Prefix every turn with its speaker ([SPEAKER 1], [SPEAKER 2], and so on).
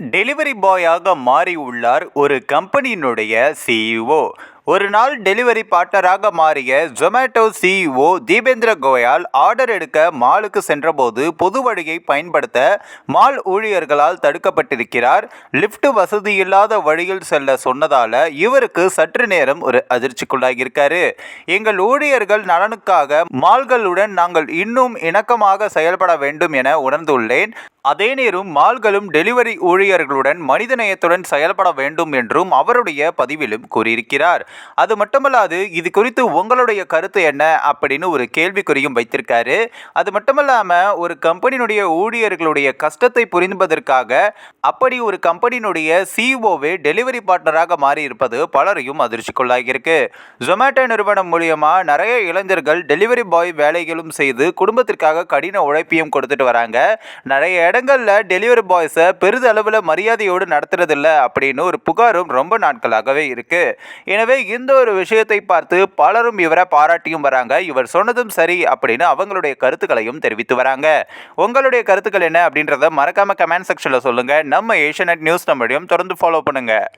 [SPEAKER 1] Delivery பாயாக மாறி உள்ளார் ஒரு கம்பெனியினுடைய சிஇஓ ஒரு நாள் டெலிவரி பார்ட்னராக மாறிய ஜொமேட்டோ சிஇஓ தீபேந்திர கோயால் ஆர்டர் எடுக்க மாலுக்கு சென்றபோது பொது வழியை பயன்படுத்த மால் ஊழியர்களால் தடுக்கப்பட்டிருக்கிறார். லிப்ட் வசதி இல்லாத வழியில் செல்ல சொன்னதால இவருக்கு சற்று நேரம் ஒரு அதிர்ச்சிக்குள்ளாகியிருக்காரு. எங்கள் ஊழியர்கள் நலனுக்காக மால்களுடன் நாங்கள் இன்னும் இணக்கமாக செயல்பட வேண்டும் என உணர்ந்துள்ளேன். அதே நேரம் மால்களும் டெலிவரி ஊழியர்களுடன் மனிதநேயத்துடன் செயல்பட வேண்டும் என்றும் அவருடைய பதிவிலும் கூறியிருக்கிறார். அது மட்டுமல்லாது இது குறித்து உங்களுடைய கருத்து என்ன அப்படின்னு ஒரு கேள்விக்குறியும் வைத்திருக்காரு. அது மட்டுமல்லாமல் ஒரு கம்பெனியினுடைய ஊழியர்களுடைய கஷ்டத்தை புரிந்துவதற்காக அப்படி ஒரு கம்பெனியினுடைய சிஇஓவே டெலிவரி பார்ட்னராக மாறி இருப்பது பலரையும் அதிர்ச்சிக்குள்ளாகியிருக்கு. ஜொமேட்டோ நிறுவனம் மூலியமா நிறைய இளைஞர்கள் டெலிவரி பாய் வேலைகளும் செய்து குடும்பத்திற்காக கடின உழைப்பையும் கொடுத்துட்டு வராங்க. நிறைய இடங்களில் டெலிவரி பாய்ஸை பெரிதளவில் மரியாதையோடு நடத்துறதில்ல அப்படின்னு ஒரு புகாரும் ரொம்ப நாட்களாகவே இருக்கு. எனவே இந்த ஒரு விஷயத்தை பார்த்து பலரும் இவரை பாராட்டியும் வராங்க. இவர் சொன்னதும் சரி அப்படின்னு அவங்களுடைய கருத்துக்களையும் தெரிவித்து வராங்க. உங்களுடைய கருத்துக்கள் என்ன அப்படின்றத மறக்காம கமெண்ட் செக்ஷனில் சொல்லுங்க. நம்ம ஏஷியநெட் நியூஸ் நம்மளையும் தொடர்ந்து ஃபாலோ பண்ணுங்க.